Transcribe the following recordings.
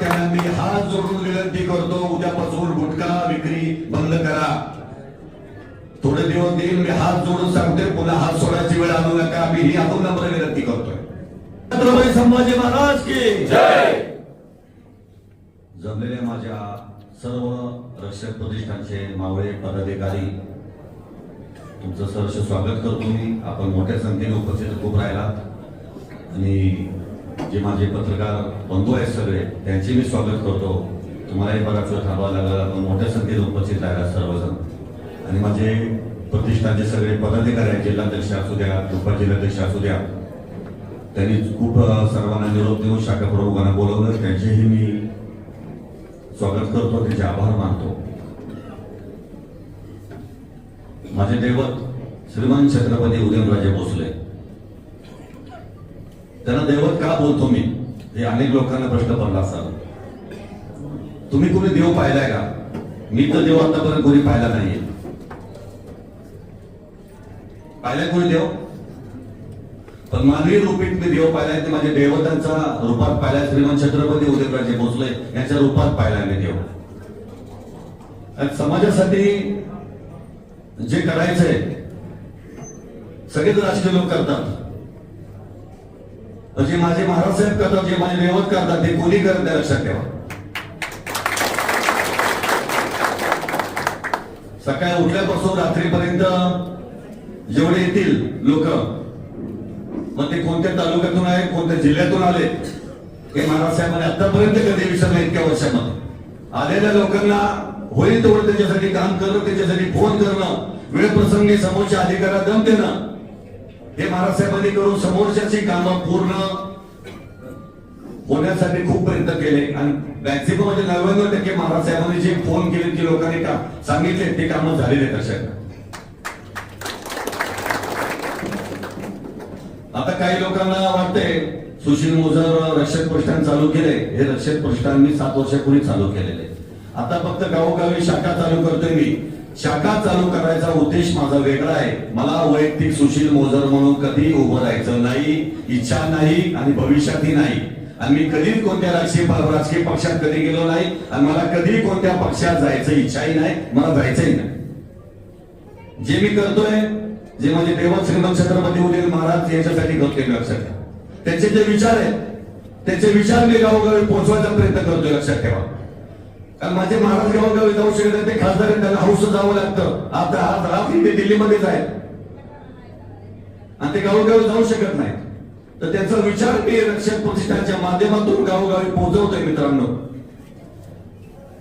त्यांना मी हात जोडून विनंती करतो उद्यापासून गुटखा विक्री बंद करा थोडे दिवस देईल मी हात जोडून सांगतोय पुन्हा हात सोडायची वेळ आणू नका मी ही अजून विनंती करतोय छत्रपती संभाजी महाराज की जमलेल्या माझ्या सर्व रक्षक प्रतिष्ठानचे मावळे पदाधिकारी तुमचं सहर्ष स्वागत करतो मी आपण मोठ्या संख्येने उपस्थित खूप राहिला आणि जे माझे पत्रकार बंधू आहेत सगळे त्यांचे मी स्वागत करतो. तुम्हालाही बराच वेळ थांबावा लागला आपण मोठ्या संख्येत उपस्थित राहिला सर्वजण. आणि माझे प्रतिष्ठानचे सगळे पदाधिकारी आहेत जिल्हाध्यक्ष असू द्या उपजिल्हाध्यक्ष असू द्या त्यांनी खूप सर्वांना निरोप देऊन शाखा प्रमुखांना बोलवलं. त्यांचेही मी स्वागत करतो त्याचे आभार मानतो. माझे दैवत श्रीमान छत्रपती उदयनराजे भोसले. त्यांना दैवत का बोलतो मी? हे अनेक लोकांना प्रश्न पडला असाल तुम्ही कोणी देव पाहिलाय का? मी तर देव आतापर्यंत कोणी पाहिला नाहीये. पाहिलाय कोणी देव? पण मानवी रूपीत मी देव पाहिलाय ते माझ्या देवतांच्या रूपात पाहिलाय. श्रीमान छत्रपती उदयराजे भोसले यांच्या रूपात पाहिलाय मी देव. समाजासाठी जे करायचंय सगळेच राजकीय लोक करतात. जे माझे महाराज साहेब करतात जे माझे दैवत करतात ते कोणी करत नाही लक्षात ठेवा. सकाळी उठल्यापासून रात्रीपर्यंत जेवढे येतील लोक मग ते कोणत्या तालुक्यातून आहे कोणत्या जिल्ह्यातून आले हे महाराज साहेबांनी आतापर्यंत कधी विसरलं इतक्या वर्षामध्ये. आलेल्या लोकांना होईल तेवढं त्याच्यासाठी काम करणं त्याच्यासाठी फोन करणं वेळ प्रसंगी समोरच्या अधिकारात दम देणं हे महाराज साहेबांनी करून समोरच्याची कामं पूर्ण होण्यासाठी खूप प्रयत्न केले. आणि मॅक्झिमम म्हणजे नव्याण्णव टक्के महाराज साहेबांनी जे फोन केले जे लोकांनी का सांगितले ते कामं झालेले आहेत आता काही लोकांना वाटते सुशील मोजर रक्षक प्रतिष्ठान चालू केले हे रक्षक प्रतिष्ठान सात वर्षापूर्वी चालू केलेले आता फक्त गावोगावी शाखा चालू करतोय मी. शाखा चालू करायचा उद्देश माझा वेगळा आहे. मला वैयक्तिक सुशील मोजर म्हणून कधी उभं राहायचं नाही इच्छा नाही आणि भविष्यातही नाही. आणि मी कधीच कोणत्या राजकीय राजकीय पक्षात कधी गेलो नाही आणि मला कधी कोणत्या पक्षात जायचं इच्छाही नाही मला जायचंही नाही. जे मी करतोय जे माझे देवत श्रीमंत छत्रपती उदय महाराज यांच्यासाठी करतोय मी लक्षात ठेवा. त्यांचे जे विचार आहेत त्यांचे विचार मी गावोगावी पोहोचवायचा प्रयत्न करतोय लक्षात ठेवा. कारण माझे महाराज गावोगावी जाऊ शकत नाही, ते खासदार त्यांना हौस जावं लागतं. आता आज आज ते दिल्लीमध्येच आहेत आणि ते गावोगावी जाऊ शकत नाही तर त्याचा विचार मी रक्षक प्रतिष्ठानच्या माध्यमातून गावोगावी पोहोचवतोय मित्रांनो.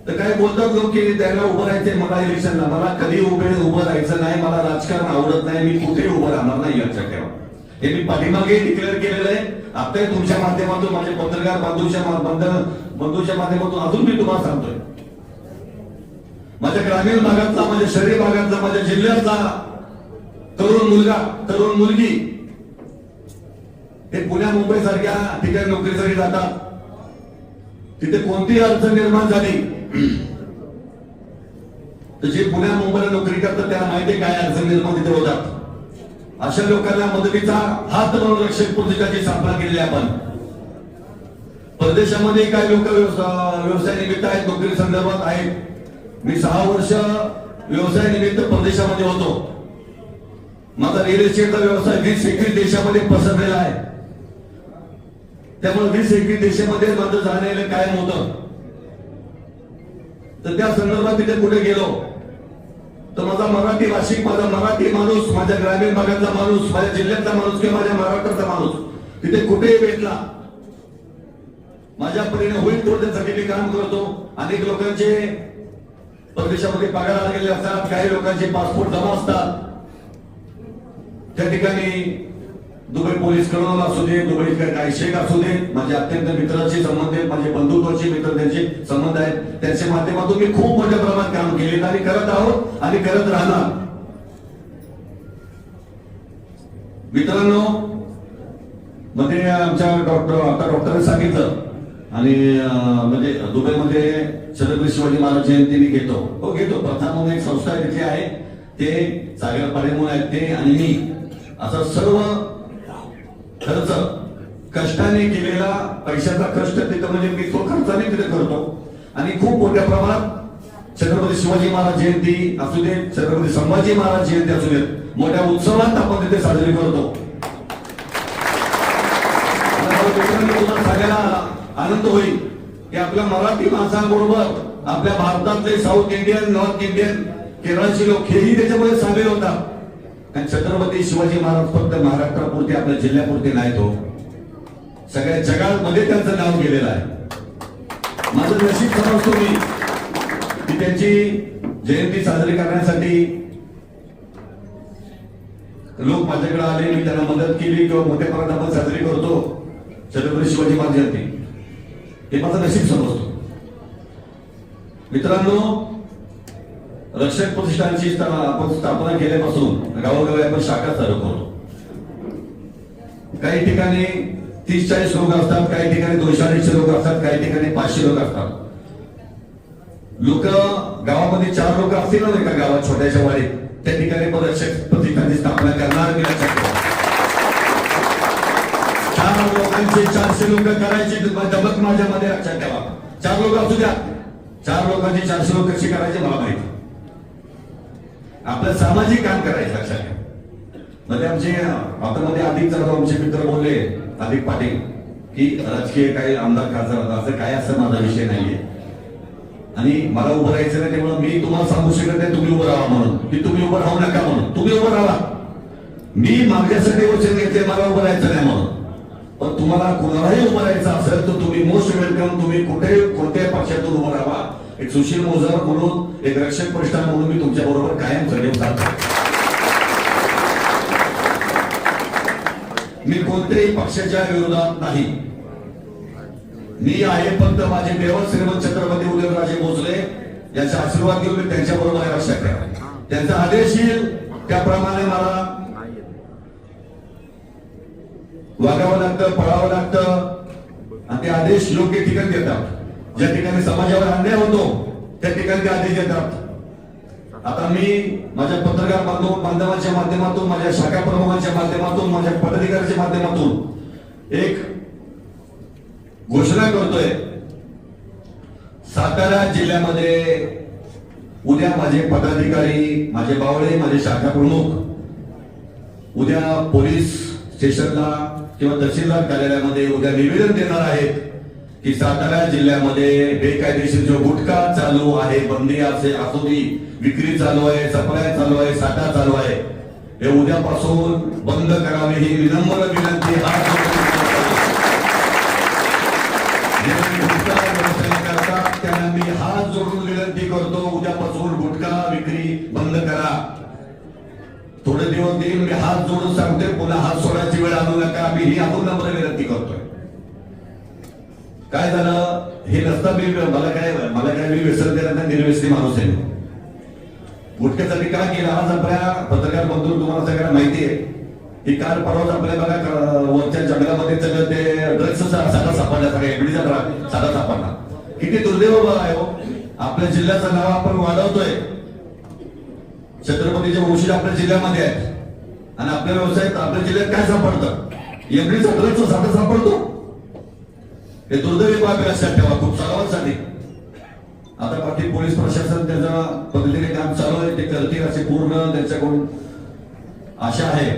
तर काय बोलतात लोक की त्याला उभं राहायचंय मला इलेक्शनला. मला कधी उभे उभं राहायचं नाही मला राजकारण आवडत नाही मी कुठे उभं राहणार नाही याच्या ठेवा हे मी पाठीमागे डिक्लेअर केलेलं आहे. आता तुमच्या माध्यमातून माझे पत्रकार बंधूच्या बंध- बंधूच्या माध्यमातून अजून मी तुम्हाला सांगतोय. माझ्या ग्रामीण भागातला माझ्या शहरी भागातला माझ्या जिल्ह्यातला तरुण मुलगा तरुण मुलगी हे पुण्या मुंबई सारख्या ठिकाणी नोकरीसाठी जातात. तिथे कोणतीही अडचण निर्माण झाली तर जे पुण्या मुंबईला नोकरी करतात त्यांना माहिती काय अडचण निर्माण तिथे होतात. अशा लोकांना मदतीचा हात म्हणून रक्षक प्रतिष्ठाची स्थापना केली आपण. परदेशामध्ये काही लोक व्यवसाय निमित्त आहेत नोकरी संदर्भात आहेत. मी सहा वर्ष व्यवसाय निमित्त परदेशामध्ये होतो. माझा रिअल इस्टेटचा व्यवसाय वीस एकवीस देशामध्ये पसरलेला आहे. त्यामुळे वीस एकवीस देशामध्ये माझं जाण्याला कायम होतं तर त्या संदर्भात तिथे कुठे गेलो? तर माझा मराठी भाषिक माझा मराठी माणूस माझ्या ग्रामीण भागातला माणूस माझ्या जिल्ह्यातला माणूस किंवा माझ्या महाराष्ट्राचा माणूस तिथे कुठेही भेटला. माझ्या परीने होईल तो त्यासाठी मी काम करतो. अनेक लोकांचे परदेशामध्ये पगार आलेले असतात काही लोकांचे पासपोर्ट जमा असतात. त्या ठिकाणी दुबई पोलीस कर्नल असू दे दुबई काही शेख असू दे माझे अत्यंत मित्राचे संबंध आहेत माझे बंधुत्वाचे मित्र त्यांचे संबंध आहेत. त्यांच्या माध्यमातून मी खूप मोठ्या प्रमाणात काम केले आणि करत आहोत आणि करत राहणार. मित्रांनो मध्ये आमच्या डॉक्टर आता डॉक्टरांनी सांगितलं आणि म्हणजे दुबईमध्ये छत्रपती शिवाजी महाराज जयंती मी घेतो. हो घेतो. प्रथा म्हणून एक संस्था आहे तिथे आहे. ते सागर पाडे म्हणून आहेत ते आणि मी. असं सर्व खर्च कष्टाने केलेला पैशाचा कष्ट तिथं म्हणजे मी तो खर्चाने तिथे करतो. आणि खूप मोठ्या प्रमाणात छत्रपती शिवाजी महाराज जयंती असू दे छत्रपती संभाजी महाराज जयंती असू देत मोठ्या उत्सवात आपण तिथे साजरी करतो. आता तुम्हाला सगळ्यांना आनंद होईल. की आपल्या मराठी माणसांबरोबर आपल्या भारतातले साऊथ इंडियन नॉर्थ इंडियन केरळचे लोक हेही त्याच्यामध्ये सामील होतात. आणि छत्रपती शिवाजी महाराज फक्त महाराष्ट्रापुरते आपल्या जिल्ह्यापुरते नाही तो हो. सगळ्या जगामध्ये त्यांचं नाव गेलेलं आहे. माझं नशीब समजतो मी की त्यांची जयंती साजरी करण्यासाठी लोक माझ्याकडे आले मी त्यांना मदत केली किंवा मोठ्या प्रमाणात आपण साजरी करतो. छत्रपती शिवाजी महाराज जयंती. हे माझं नशीब समजतो. मित्रांनो रक्षक प्रतिष्ठानची आपण स्थापना केल्यापासून गावोगावी आपण शाखा चालू करतो काही ठिकाणी तीस चाळीस लोक असतात काही ठिकाणी दोनशे अडीचशे लोक असतात काही ठिकाणी पाचशे लोक असतात. लोक गावामध्ये चार लोक असतील ना एका गावात छोट्याशा वाडीत? त्या ठिकाणी पण रक्षक प्रतिष्ठानची स्थापना करणार मी लक्षात चार लोक लोकांचे चारशे लोक करायची दबक माझ्यामध्ये लक्षात ठेवा. चार लोक असू द्या. चार लोकांची चारशे लोक कशी करायचे मला माहिती. आपलं सामाजिक काम करायचं लक्षात घ्या म्हणजे आमचे आता मध्ये अधिक चालू आमचे मित्र बोलले अधिक पाटील की राजकीय काही आमदार खासदार असं काय असं माझा विषय नाहीये. आणि मला उभं राहायचं नाही त्यामुळे मी तुम्हाला सांगू शकत नाही तुम्ही उभं राहा म्हणून. की तुम्ही उभं राहू नका म्हणून. तुम्ही उभं राहा. मी माझ्यासाठी वचन घेतले मला उभं राहायचं नाही म्हणून. पण तुम्हाला कुणालाही उभं राहायचं असेल तर तुम्ही मोस्ट वेलकम तुम्ही कुठे कोणत्याही पक्षातून उभं राहा. एक सुशील मोजर म्हणून एक रक्षक प्रश्न म्हणून मी तुमच्या बरोबर कायम चढेव जातो मी कोणत्याही पक्षाच्या विरोधात नाही. मी आहे फक्त माझे देव श्रीमंत छत्रपती उदयनराजे भोसले. यांचा आशीर्वाद घेऊन मी त्यांच्या बरोबर आहे लक्षात ठेवा त्यांचा आदेश येईल त्याप्रमाणे मला वागावं लागतं पळावं लागतं. आणि ते आदेश योग्य ठिकाणी देतात. ज्या ठिकाणी समाजावर अन्याय होतो त्या ठिकाणी ते आदेश देतात. आता मी माझ्या पत्रकार बांधवांच्या माध्यमातून माझ्या शाखा प्रमुखांच्या माध्यमातून माझ्या पदाधिकाऱ्याच्या माध्यमातून एक घोषणा करतोय. सातारा जिल्ह्यामध्ये उद्या माझे पदाधिकारी माझे बावळे माझे शाखा प्रमुख उद्या पोलीस स्टेशनला किंवा तहसीलदार कार्यालयामध्ये उद्या निवेदन देणार आहेत की सातारा जिल्ह्यामध्ये बेकायदेशीर जो गुटखा चालू आहे बंदी असे असोदी विक्री चालू आहे सप्लाय चालू आहे साठा चालू आहे हे उद्यापासून बंद करावे ही विनम्र विनंती हात जोडून सांगते पुन्हा हात सोडायची वेळ आणू नका आम्ही ही अजून नम्र विनंती करतोय. काय झालं? हे नसता मी मला काय मला काय मी व्यसन केल्यानंतर निर्व्यसनी माणूस आहे. गुटख्यासाठी का केलं? आज आपल्या पत्रकार बंधू तुम्हाला सगळ्यांना माहिती आहे. ही काल परवाच आपल्या बघा वरच्या जंगलामध्ये सगळं ते ड्रग्स साधा सापडला सगळ्या एकडीचा ड्रग साधा सापडला. किती दुर्दैव आहे हो. आपल्या जिल्ह्याचं नाव आपण वाढवतोय. छत्रपतीचे वंशीज आपल्या जिल्ह्यामध्ये आहेत. आणि आपल्या व्यवसायात आपल्या जिल्ह्यात काय सापडतं? एकडीचा ड्रग्सचा साठा सापडतो? हे दुर्दैवी बाब लक्षात ठेवा. खूप सरावासाठी. आता बाकी पोलीस प्रशासन त्याचं पद्धतीने काम चालू आहे ते करतील असे पूर्ण त्यांच्याकडून आशा आहे.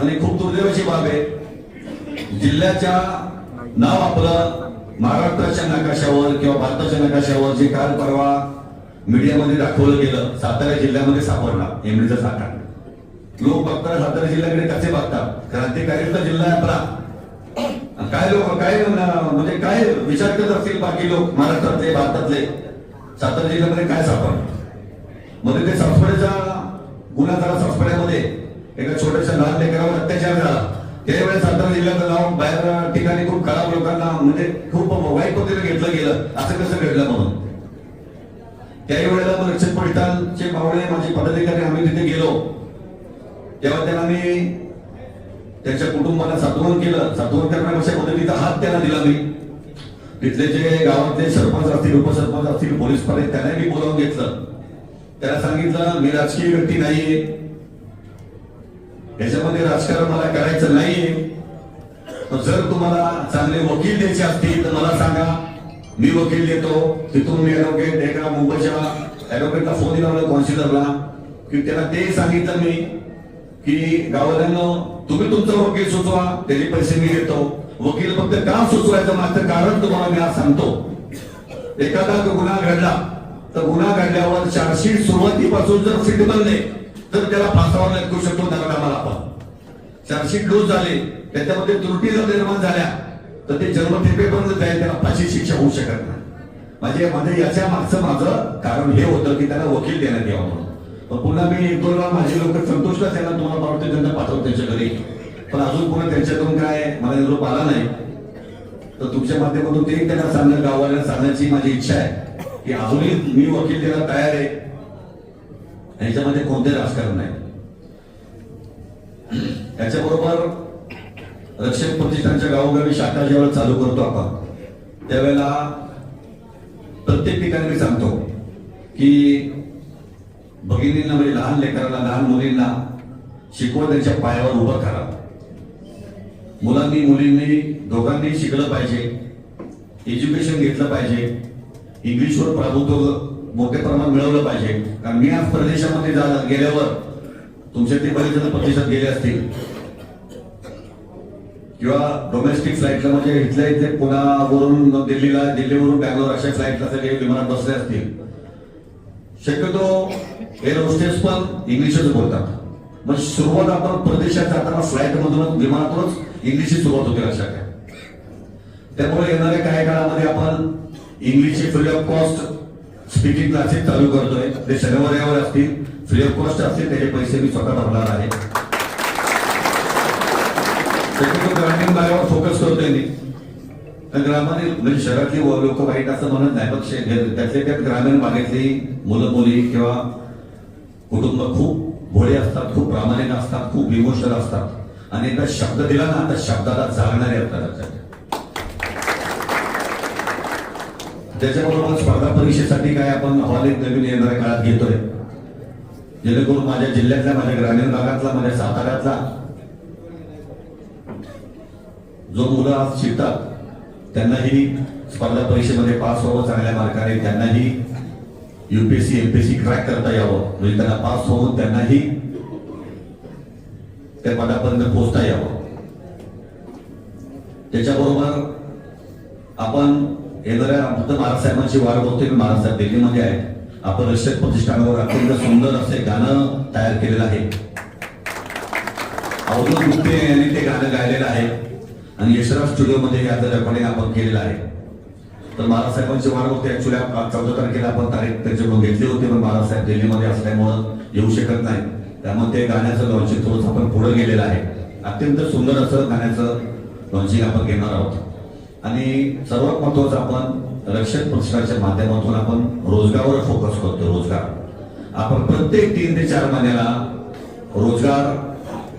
आणि खूप दुर्दैवाची बाब आहे जिल्ह्याच्या नाव आपलं महाराष्ट्राच्या नकाशावर किंवा भारताच्या नकाशावर जे काल परवा मीडियामध्ये दाखवलं गेलं सातारा जिल्ह्यामध्ये सापडला एमडीचा साठा लोक बघतात सातारा जिल्ह्याकडे कसे बघतात? क्रांतिकारीचा जिल्हा आहे आपला. काय लोक काय म्हणजे काय विचार करत असतील बाकी लोक महाराष्ट्रातले भारतातले? सातारा जिल्ह्यामध्ये काय सापडलं? मध्ये ते सासवड्याचा गुन्हा झाला सासवड्यामध्ये एका छोट्याशा लहान लेकरावर अत्याचार झाला. त्यावेळेस सातारा जिल्ह्याचं नाव बाहेर ठिकाणी खूप खराब लोकांना म्हणजे खूप वाईट पद्धतीने घेतलं गेलं. असं कसं घडलं म्हणून? त्याही वेळेला मग रक्षक पडितांचे पावणे माझे पदाधिकारी आम्ही तिथे गेलो. तेव्हा त्यांना मी त्याच्या कुटुंबाला सात्वन केलं. सात्वन कशा पद्धतीचा हात त्याला दिला मी तिथले जे गावातले सरपंच असतील उपसरपंच असतील पोलीस पाटील त्यांना मी बोलावून घेतलं. त्याला सांगितलं मी राजकीय व्यक्ती नाहीये. याच्यामध्ये राजकारण मला करायचं नाहीये. जर तुम्हाला चांगले वकील द्यायचे असतील तर मला सांगा. मी वकील देतो. तिथून मी ॲडव्होकेट एका मुंबईच्या ॲडव्होकेटला फोन दिला कॉन्सिलरला की त्याला ते सांगितलं मी. की गाववाल्यांनो तुम्ही तुमचा वकील सुचवा त्याचे पैसे मी घेतो वकील फक्त का सुचवायचं माझं कारण तुम्हाला मी आज सांगतो. एखादा गुन्हा घडला तर गुन्हा घडल्यावर चार्जशीट सुरुवातीपासून जर फिट बनले तर त्याला फासावर लागू शकतो नगरामाला आपण. चार्जशीट लूज झाले त्याच्यामध्ये त्रुटी जर निर्माण झाल्या तर ते जन्मठेपेपर्यंत जाईल त्याला फाशी शिक्षा होऊ शकत नाही. म्हणजे म्हणजे याच्या मागचं माझं कारण हे होतं की त्याला वकील देण्यात यावं म्हणून. पुन्हा मी एक दोन वेळा माझे लोक संतुष्ट त्यांना तुम्हाला पावते त्यांना पाठवतो त्यांच्या घरी. पण अजून पुन्हा त्यांच्याकडून काय मला निरोप आला नाही. तर तुमच्या माध्यमातून ते त्यांना सांगणं गाववाल्यांना सांगण्याची माझी इच्छा आहे की अजूनही मी वकील द्यायला तयार आहे. ह्याच्यामध्ये कोणते राजकारण नाही. त्याच्याबरोबर रक्षक प्रतिष्ठानच्या गावोगावी शाखा ज्यावेळेला चालू करतो आपण त्यावेळेला प्रत्येक ठिकाणी मी सांगतो की भगिनींना म्हणजे लहान लेकरांना लहान मुलींना शिकवत त्यांच्या पायावर उभं करा. मुलांनी मुलींनी दोघांनी शिकलं पाहिजे. एज्युकेशन घेतलं पाहिजे. इंग्लिशवर प्रभुत्व मोठ्या प्रमाणात मिळवलं पाहिजे. कारण मी आज परदेशामध्ये जा गेल्यावर तुमच्यातले बरेच जण परदेशात गेले असतील. किंवा डोमेस्टिक फ्लाईटला म्हणजे इथल्या इथे पुण्यावरून दिल्लीला दिल्लीवरून बँगलोर अशा फ्लाईटला सगळे विमानात बसले असतील. शक्यतो एअर होस्टेस पण इंग्लिशच बोलतात. मग सुरुवात आपण प्रदेशात जाताना फ्लाईट मधूनच विमानातूनच इंग्लिशची सुरुवात होते लक्षात घ्या त्यामुळे येणाऱ्या काही काळामध्ये आपण इंग्लिशचे free of cost speaking classes चालू करतोय. ते शनिवार यावर असतील फ्री ऑफ कॉस्ट असतील त्याचे पैसे मी स्वतः भरणार आहे. ग्रामीण भागावर फोकस करतोय मी. तर ग्रामाने म्हणजे शहरातली लोक वाईट असं म्हणत नाही पण शे- त्यात ग्रामीण भागातली मुलं मुली किंवा कुटुंब खूप भोळे असतात खूप प्रामाणिक असतात खूप इमोशनल असतात. आणि एकदा शब्द दिला ना त्या शब्दाला जागणारे असतात त्याच्याबरोबर स्पर्धा परीक्षेसाठी काय आपण हॉल एक नवीन येणाऱ्या काळात घेतोय. जेणेकरून माझ्या जिल्ह्यातल्या माझ्या ग्रामीण भागातला माझ्या साताऱ्यातला जो मुलं आज शिकतात त्यांनाही स्पर्धा परीक्षेमध्ये पास व्हावं चांगल्या मार्काने त्यांनाही युपीएससी एमपीएससी क्रॅक करता यावं. म्हणजे त्यांना पास होऊन त्यांनाही त्या पदापर्यंत पोहोचता यावं. त्याच्याबरोबर आपण येणाऱ्या फक्त महाराज साहेबांची वाट बघतोय. की महाराज साहेब दिल्लीमध्ये आहे. आपण रक्षक प्रतिष्ठानावर अत्यंत सुंदर असे गाणं तयार केलेलं आहे. अवधूत गुप्ते यांनी ते गाणं गायलेलं आहे. आणि यशराज स्टुडिओमध्ये याचं रेकॉर्डिंग आपण केलेलं आहे. तर बाळासाहेबांचे साहेबांची वाट ऍक्च्युली चौदा तारखेला आपण तारीख त्यांच्याकडून घेतली होती पण बाळासाहेब दिल्लीमध्ये असल्यामुळं येऊ शकत नाही. त्यामुळे ते गाण्याचं लॉन्चिंग थोडंसं आपण पुढे गेलेलं आहे. अत्यंत सुंदर असं गाण्याचं लॉन्चिंग आपण घेणार आहोत. आणि सर्वात महत्वाचं आपण रक्षक प्रतिष्ठानच्या माध्यमातून आपण रोजगारावर फोकस करतो रोजगार. आपण प्रत्येक तीन ते चार महिन्याला रोजगार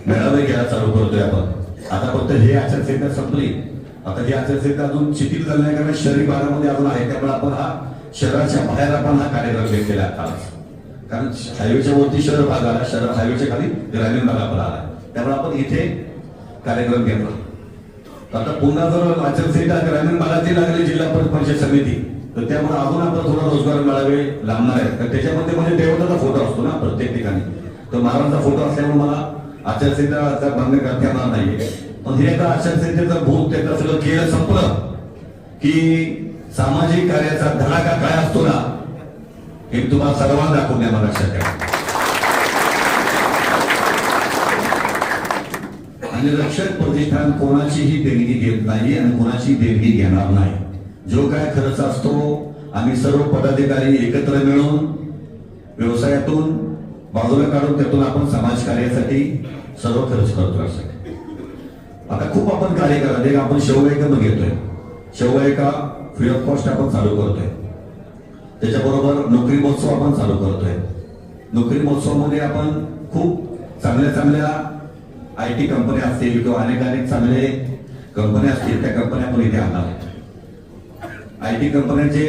मेळावे घ्यायला चालू करतोय आपण. आता फक्त हे आचारसंहिता संपली. आता ही आचारसंहिता अजून शिथिल झाली नाही कारण शहरी भागामध्ये अजून आहे. त्यामुळे आपण हा शहराच्या बाहेर आपण हा कार्यक्रम घेतलेला आहे कारण हायवेच्या वरती शहर भाग आला शहर हायवेच्या खाली ग्रामीण भाग आपला आला. त्यामुळे आपण इथे कार्यक्रम घेतला. आता पुन्हा जर आचारसंहिता ग्रामीण भागाची लागली जिल्हा परिषद समिती तर त्यामुळे अजून आपण थोडा रोजगार मिळावे लागणार आहेत. तर त्याच्यामध्ये म्हणजे देवताचा फोटो असतो ना प्रत्येक ठिकाणी. तर महाराजांचा फोटो असल्यामुळे मला आचारसंहिता भंग करता येणार नाहीये. पण हे आता आचारसंहितेचं भूत त्याचं सगळं केलं संपलं की सामाजिक कार्याचा धडाका काय असतो ना हे तुम्हाला सर्वांना दाखवून द्या मला लक्षात ठेवा. आणि रक्षक प्रतिष्ठान कोणाचीही देणगी घेत नाही आणि कोणाची देणगी घेणार नाही. जो काय खर्च असतो आम्ही सर्व पदाधिकारी एकत्र मिळून व्यवसायातून बाजूला काढून त्यातून आपण समाज कार्यासाठी सर्व खर्च करतो आता खूप आपण कार्य करत एक आपण शेवगायिका पण घेतोय. शेवगायिका फ्री ऑफ कॉस्ट आपण चालू करतोय. त्याच्याबरोबर नोकरी महोत्सव आपण चालू करतोय. नोकरी महोत्सवामध्ये आपण खूप चांगल्या चांगल्या आय टी कंपन्या असतील किंवा अनेक अनेक चांगले कंपन्या असतील त्या कंपन्या आपण इथे आणणार आय टी कंपन्यांचे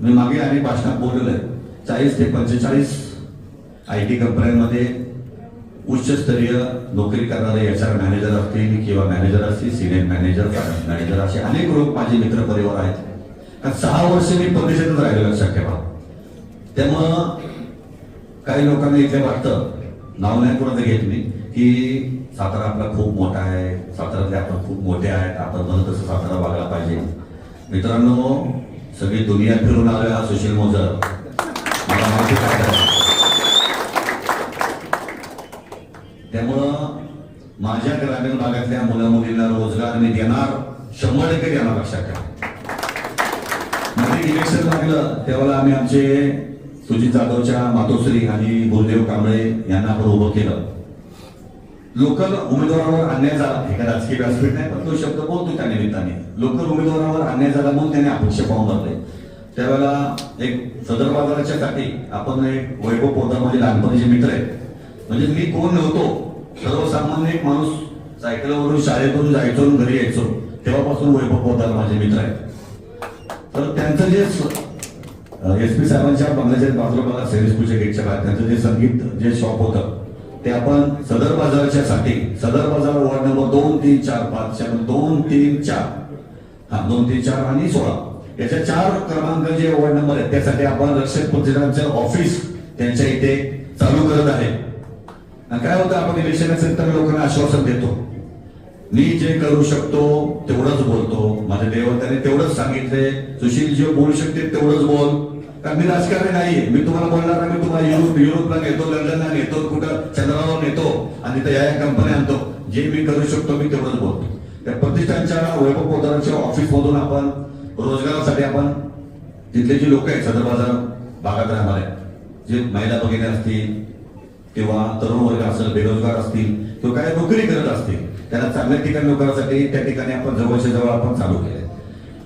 मी मागे अनेक भाषणात बोललेलं आहे. चाळीस ते पंचेचाळीस आय टी कंपन्यांमध्ये उच्चस्तरीय नोकरी करणारे एच आर मॅनेजर असतील किंवा मॅनेजर असतील सिनियर मॅनेजर मॅनेजर असे अनेक लोक माझे मित्र परिवार आहेत. कारण सहा वर्ष मी परदेशातच राहिलो लक्षात ठेवा त्यामुळं काही लोकांना इथे वाटतं नाव नाही कोणाचं घेत मी की सातारा आपला खूप मोठा आहे सातारातले आपण खूप मोठे आहेत आपण म्हणत तसं सातारा वागला पाहिजे. मित्रांनो सगळी दुनिया फिरून आलोय हा सुशील मोजर मला माहिती काय करायचं. त्यामुळं माझ्या ग्रामीण भागातल्या मुला मुलींना रोजगार मी देणार शंभर टक्के देणार लक्षात ठेवा. म्हणजे मध्ये इलेक्शन लागलं त्यावेळेला आम्ही आमचे सुजित जाधवच्या मातोश्री आणि गुरुदेव कांबळे यांना आपण उभं केलं. लोकल उमेदवारावर अन्याय झाला. हे काय राजकीय व्यासपीठ नाही पण तो शब्द बोलतो त्या निमित्ताने. लोकल उमेदवारावर अन्याय झाला म्हणून त्याने अपेक्षा पाहून भरले. त्यावेळेला एक सदर बाजाराच्या साठी आपण एक वैभव पोदार म्हणजे लहानपणीचे मित्र आहेत. म्हणजे मी कोण नव्हतो सर्वसामान्य एक माणूस सायकलवरून शाळेतून जायचो घरी यायचो तेव्हापासून वैभव पोदार माझे मित्र आहेत. तर त्यांचं जे एस पी साहेबांच्या बंगल्याच्या बाजूला मला सैनिक गेटच्या बाहेर त्यांचं जे संगीत जे शॉप होतं ते आपण सदर बाजाराच्या साठी सदर बाजार वॉर्ड नंबर दोन तीन चार पाच चार दोन तीन चार हा दोन तीन चार आणि सोळा याच्या चार क्रमांक जे वॉर्ड नंबर आहेत त्यासाठी आपण रक्षक प्रतिनिधांचं ऑफिस त्यांच्या इथे चालू करत आहे. काय होतं आपण इलेक्शन असेल तर लोकांना आश्वासन देतो. मी जे करू शकतो तेवढंच बोलतो. माझ्या देवताने तेवढंच सांगितले सुशील जे बोलू शकते तेवढंच बोल. कारण मी राजकारणी नाहीये. मी तुम्हाला बोलणार मी तुम्हाला युरोप युरोपला नेतो लंडनला नेतो कुठं चंद्रावर नेतो. आणि त्या या कंपन्या आणतो. जे मी करू शकतो मी तेवढंच बोलतो. त्या प्रतिष्ठानच्या वैभव पोदारांच्या ऑफिस मधून आपण रोजगारासाठी आपण तिथले जे लोक आहेत सदर बाजार भागात राहणारे जे महिला भगिनी असतील किंवा तरुण वर्ग असेल बेरोजगार असतील किंवा काय नोकरी करत असतील त्याला चांगल्या ठिकाणी नोकरीसाठी त्या ठिकाणी आपण जवळच्या जवळ आपण चालू केले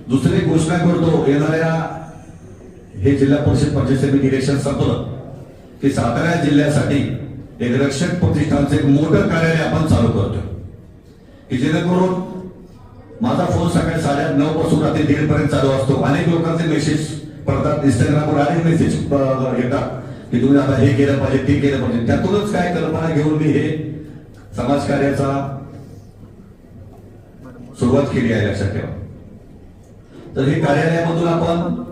दुसरी घोषणा करतो येणाऱ्या हे जिल्हा परिषद पंचायत समिती इलेक्शन संपलं की सातारा जिल्ह्यासाठी एक रक्षक प्रतिष्ठानचं एक मोठं कार्यालय आपण चालू करतोय. की जेणेकरून माझा फोन सकाळी साडे नऊ पासून रात्री दीड पर्यंत चालू असतो. अनेक लोकांचे मेसेज पडतात. इंस्टाग्रामवर अनेक मेसेज येतात. की तुम्ही आता हे केलं पाहिजे ते केलं पाहिजे. त्यातूनच काय कल्पना घेऊन मी हे समाजकार्याचा सुरुवात केली आहे लक्षात ठेवा. तर हे कार्यालयामधून आपण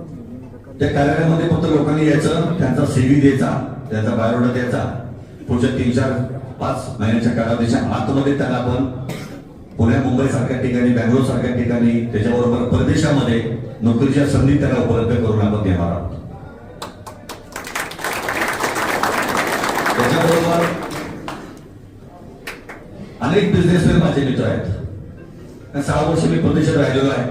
त्या कार्यालयामध्ये फक्त लोकांनी यायचं त्यांचा सीव्ही द्यायचा त्यांचा बायोडा द्यायचा. पुढच्या तीन चार पाच महिन्याच्या कालावधीच्या आतमध्ये त्याला आपण पुण्या मुंबई सारख्या ठिकाणी बँगलोर सारख्या ठिकाणी त्याच्याबरोबर परदेशामध्ये नोकरीच्या संधी त्याला उपलब्ध करून आपण देणार आहोत. त्याच्याबरोबर अनेक बिझनेसमॅन माझे मित्र आहेत. सहा वर्ष मी परदेशात राहिलेलो आहे.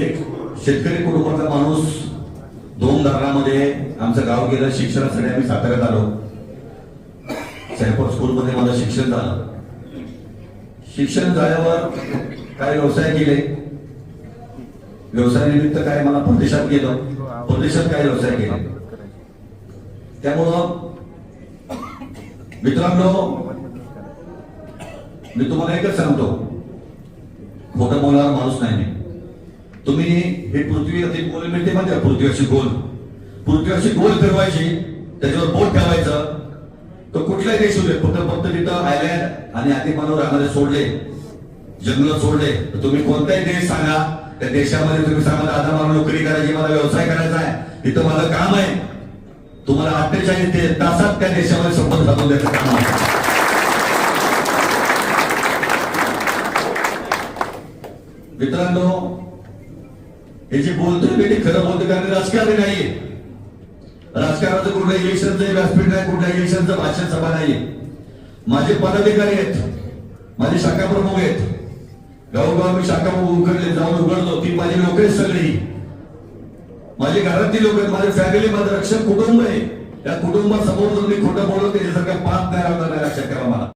एक शेतकरी कुटुंबाचा माणूस दोन धरणामध्ये आमचं गाव गेलं शिक्षणासाठी आम्ही साताऱ्यात आलो. सॅम्पल स्कूलमध्ये माझं शिक्षण झालं. शिक्षण झाल्यावर काय व्यवसाय केले? व्यवसायानिमित्त काय मला परदेशात गेलो? परदेशात काय व्यवसाय केले? त्यामुळं मित्रांनो मी तुम्हाला एकच सांगतो. खोटं बोलणारा माणूस नाही मी. तुम्ही हे पृथ्वी अति गोल मिळते म्हणजे पृथ्वी अशी गोल. पृथ्वी अशी गोल फिरवायची त्याच्यावर बोट ठेवायचं. तो कुठलाही देश होते फक्त फक्त तिथं आयलँड आणि अतिमानव राहणारे सोडले जंगल सोडले. तर तुम्ही कोणताही देश सांगा त्या देशामध्ये तुम्ही सांगा दादा मला नोकरी करायची मला व्यवसाय करायचा आहे. तिथं माझं काम आहे. तुम्हाला अठ्ठेचाळीस ते तासात त्या देशामध्ये संबंध साधून द्यायचं काम आहे मित्रांनो हे जे बोलतोय मी ते खरं बोलतोय कारण राजकारणी नाहीये. राजकारणाचं कुठलं इलेक्शनचं व्यासपीठ नाही कुठल्या इलेक्शनचं भाषण सभा नाहीये. माझे पदाधिकारी आहेत माझे शाखा प्रमुख आहेत. गावोगाव मी शाखा प्रमुख उघडले जाऊन उघडलो ती माझी नोकरी सगळी. माझी घरातली लोक आहेत माझे फॅमिली माझं रक्षक कुटुंब आहे. त्या कुटुंबासमोर जर मी खोटं बोलतो त्याच्यासारखं पाच नाही राहणार नाही लक्षात मला